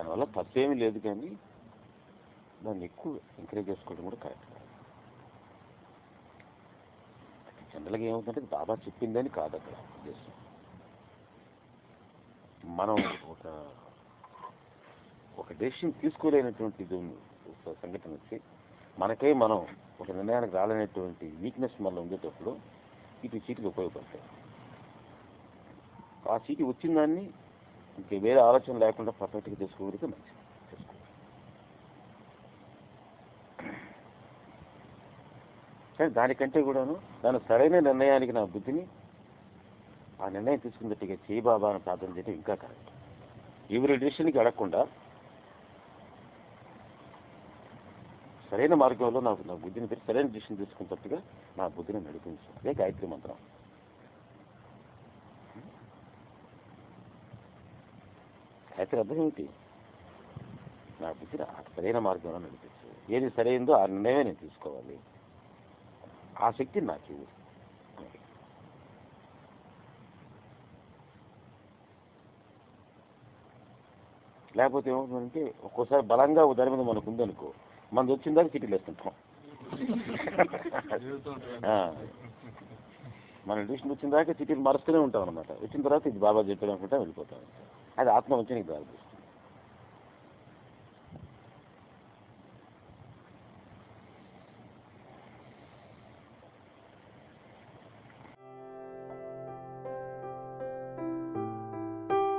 దానివల్ల తప్పేమీ లేదు కానీ దాన్ని ఎక్కువ ఎంకరేజ్ చేసుకోవడం కూడా కరెక్ట్ కాదు జనరల్గా ఏమవుతుందంటే బాబా చెప్పిందని కాదు అక్కడ ఉద్దేశం మనం ఒక ఒక డెసిషన్ తీసుకోలేనటువంటి ఒక సంఘటన వచ్చి మనకే మనం ఒక నిర్ణయానికి రాలేనటువంటి వీక్నెస్ మనలో ఉండేటప్పుడు ఇటు చీటికి ఉపయోగపడతాయి. ఆ చీటి వచ్చిన దాన్ని ఇంక వేరే ఆలోచన లేకుండా పర్ఫెక్ట్గా చేసుకోగలిగితే మంచిది. కానీ దానికంటే కూడాను దాని సరైన నిర్ణయానికి నా బుద్ధిని ఆ నిర్ణయం తీసుకున్నట్టుగా చేయి బాబా అని ప్రార్థన చేయడం ఇంకా కరెక్ట్. ఎవరి డిసిషన్కి అడగకుండా సరైన మార్గంలో నాకు నా బుద్ధిని పెట్టి సరైన డిసిషన్ తీసుకున్నట్టుగా నా బుద్ధిని నడిపించు అదే గాయత్రి మంత్రం. గాయత్రి నా సరైన మార్గంలో నడిపించు. ఏది సరైందో ఆ నిర్ణయమే నేను తీసుకోవాలి. ఆ శక్తి నాకు ఇవ్వు. లేకపోతే ఏమవుతుందంటే ఒక్కోసారి బలంగా దాని మీద మనకు ఉందనుకో మనది వచ్చిన దాకా చిటీలు వేస్తుంటాం. మన డిసిషన్ వచ్చిన దాకా చిటీలు మరుస్తూనే ఉంటాం అనమాట వచ్చిన తర్వాత ఇది బాబా చెప్పాడు అనుకుంటా వెళ్ళిపోతాం. అది ఆత్మ వచ్చి నీకు దారి తీస్తుంది.